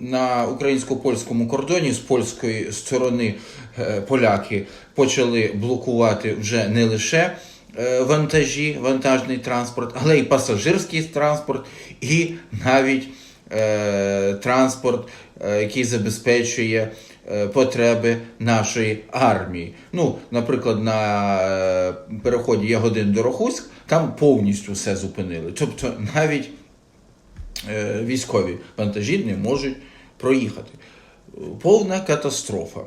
на українсько-польському кордоні з польської сторони е, поляки почали блокувати вже не лише е, вантажі, вантажний транспорт, але й пасажирський транспорт, і навіть е, транспорт, який забезпечує потреби нашої армії. Ну, наприклад, на переході Ягодин до Рохуськ там повністю все зупинили. Тобто навіть військові вантажі не можуть проїхати. Повна катастрофа.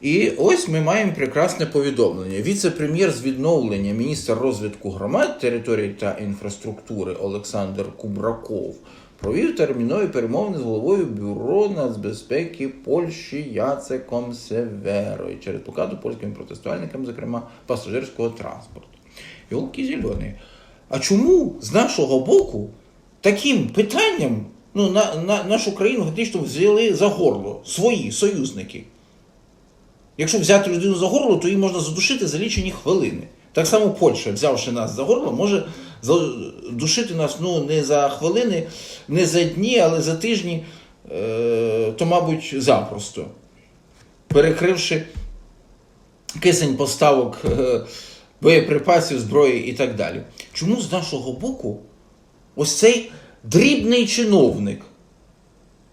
І ось ми маємо прекрасне повідомлення. Віце-прем'єр з відновлення, міністр розвитку громад, територій та інфраструктури Олександр Кубраков провів термінові перемовини з головою бюро нацбезпеки Польщі Яцеком Северою через блокаду польським протестувальникам, зокрема пасажирського транспорту. Йолки зелені. А чому з нашого боку таким питанням ну, на, на нашу країну фактично взяли за горло свої союзники? Якщо взяти людину за горло, то її можна задушити за лічені хвилини. Так само Польща, взявши нас за горло, може задушити нас ну, не за хвилини, не за дні, але за тижні, е, то, мабуть, запросто. Перекривши кисень поставок е, боєприпасів, зброї і так далі. Чому з нашого боку ось цей дрібний чиновник?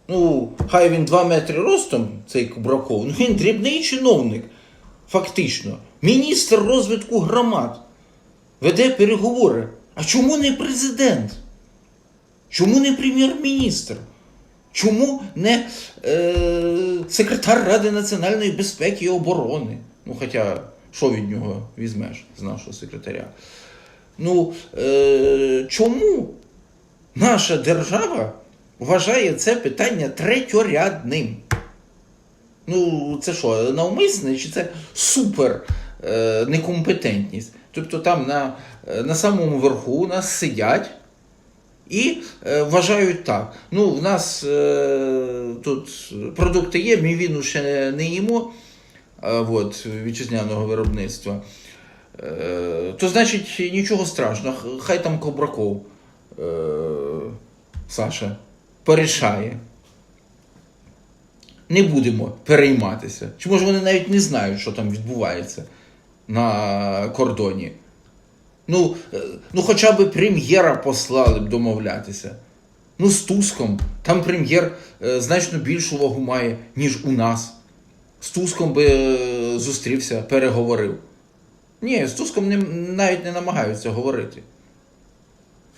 Ну, хай він 2 метри ростом, цей Кубраков, ну він дрібний чиновник, фактично. Міністр розвитку громад веде переговори. А чому не президент? Чому не прем'єр-міністр? Чому не е, секретар Ради національної безпеки і оборони? Ну, хоча, що від нього візьмеш з нашого секретаря? Ну, е, чому наша держава вважає це питання третьорядним? Ну, це що, навмисне, чи це супер е, некомпетентність? Тобто там на, на самому верху у нас сидять і е, вважають так. Ну, в нас е, тут продукти є, ми віну ще не, не їмо е, от, вітчизняного виробництва. Е, то значить нічого страшного, хай там Кобраков е, Саша порішає. Не будемо перейматися. Чи може вони навіть не знають, що там відбувається на кордоні? Ну, е, ну хоча б прем'єра послали б домовлятися. Ну, з Туском. Там прем'єр е, значно більшу вагу має, ніж у нас. З Туском би зустрівся, переговорив. Ні, з Туском не, навіть не намагаються говорити.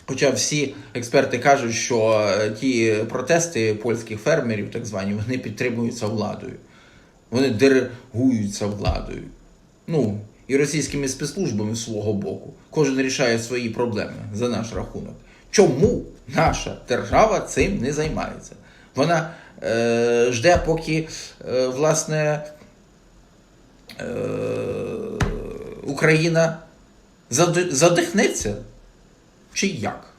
Хоча всі експерти кажуть, що е, ті протести польських фермерів, так звані, вони підтримуються владою. Вони диригуються владою. Ну, і російськими спецслужбами з свого боку. Кожен рішає свої проблеми за наш рахунок. Чому наша держава цим не займається? Вона е, жде, поки е, власне е, Україна задихнеться? Чи як?